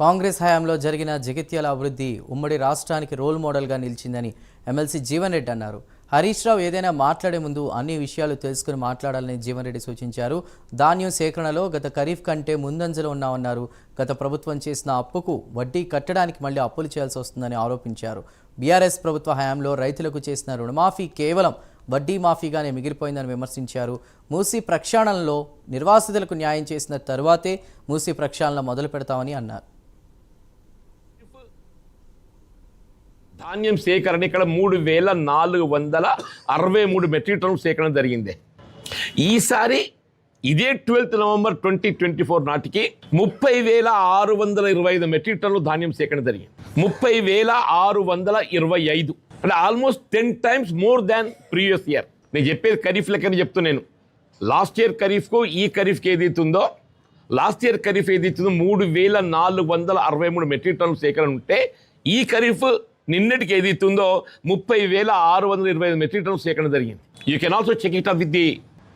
కాంగ్రెస్ హయాంలో జరిగిన జగిత్యాల అభివృద్ధి ఉమ్మడి రాష్ట్రానికి రోల్ మోడల్గా నిలిచిందని ఎమ్మెల్సీ జీవన్ రెడ్డి అన్నారు. హరీష్ రావు ఏదైనా మాట్లాడే ముందు అన్ని విషయాలు తెలుసుకుని మాట్లాడాలని జీవన్ రెడ్డి సూచించారు. ధాన్యం సేకరణలో గత ఖరీఫ్ కంటే ముందంజలో ఉన్నామన్నారు. గత ప్రభుత్వం చేసిన అప్పుకు వడ్డీ కట్టడానికి మళ్ళీ అప్పులు చేయాల్సి వస్తుందని ఆరోపించారు. బీఆర్ఎస్ ప్రభుత్వ హయాంలో రైతులకు చేసిన రుణమాఫీ కేవలం వడ్డీ మాఫీగానే మిగిలిపోయిందని విమర్శించారు. మూసీ ప్రక్షాళనలో నిర్వాసితులకు న్యాయం చేసిన తరువాతే మూసీ ప్రక్షాళన మొదలు పెడతామని అన్నారు. ధాన్యం సేకరణ ఇక్కడ మూడు వేల నాలుగు వందల అరవై మూడు మెట్రిక్ టన్నులు సేకరణ జరిగింది. ఈసారి ఇదే twelfth November twenty twenty four నాటికి ముప్పై వేల ఆరు వందల ఇరవై ఐదు మెట్రిక్ టన్నులు ధాన్యం సేకరణ జరిగింది. ముప్పై వేల ఆరు వందల ఇరవై ఐదు. అంటే almost ten times more than previous year. నేను చెప్పేది ఖరీఫ్ లెక్కని చెప్తున్నాను లాస్ట్ ఇయర్ ఖరీఫ్కు ఈ ఖరీఫ్కి ఏదైతుందో లాస్ట్ ఇయర్ ఖరీఫ్ ఏదైతుందో మూడు వేల నాలుగు వందల అరవై మూడు మెట్రిక్ టన్నుల సేకరణ ఉంటే ఈ ఖరీఫ్ నిన్నటికి ఏదైతుందో ముప్పై వేల ఆరు వందల ఇరవై ఐదు మెట్రిక్ టన్స్ సేకరణ జరిగింది. You can also check it up with the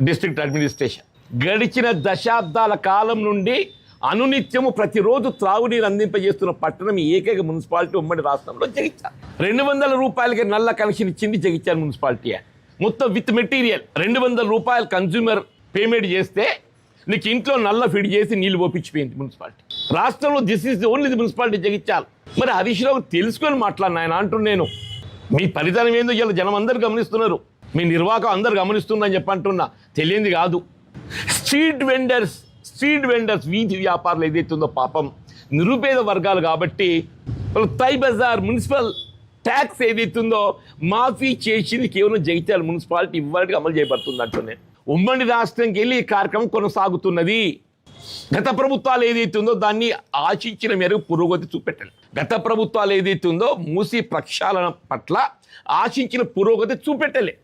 district administration గడిచిన దశాబ్దాల కాలం నుండి అనునిత్యము ప్రతిరోజు త్రాగునీరు అందింపజేస్తున్న పట్టణం ఏకైక మున్సిపాలిటీ ఉమ్మడి రాష్ట్రంలో జగిత్యాల. రెండు వందల రూపాయలకి నల్ల కనెక్షన్ ఇచ్చింది జగిత్యాల మున్సిపాలిటీ మొత్తం విత్ మెటీరియల్ రెండు వందల రూపాయలు కన్జ్యూమర్ పేమెంట్ చేస్తే నీకు ఇంట్లో నల్ల ఫిడ్ చేసి నీళ్ళు పోపించిపోయింది మున్సిపాలిటీ. రాష్ట్రంలో this is the only the municipality Jagtial. మరి హరీష్ రావు తెలుసుకొని మాట్లాడిన ఆయన అంటున్నాను నేను. మీ పరిధానం ఏందో ఇలా జనం అందరు గమనిస్తున్నారు. మీ నిర్వాహకం అందరు గమనిస్తుందని చెప్పి అంటున్నా. తెలియంది కాదు. స్ట్రీట్ వెండర్స్ స్ట్రీట్ వెండర్స్ వీధి వ్యాపారులు ఏదైతుందో పాపం నిరుపేద వర్గాలు కాబట్టి వాళ్ళు తై బజార్ మున్సిపల్ ట్యాక్స్ ఏదైతుందో మాఫీ చేసింది కేవలం జగిత్యాల మున్సిపాలిటీ ఇవ్వాలని అమలు చేయబడుతుంది అంటున్నాను ఉమ్మడి రాష్ట్రంకి వెళ్ళి ఈ కార్యక్రమం కొనసాగుతున్నది. గత ప్రభుత్వాలు ఏదైతుందో దాన్ని ఆశించిన మేరకు పురోగతి చూపెట్టాలి. గత ప్రభుత్వాలు ఏదైతుందో మూసి ప్రక్షాళన పట్ల ఆశించిన పురోగతి చూపెట్టలే.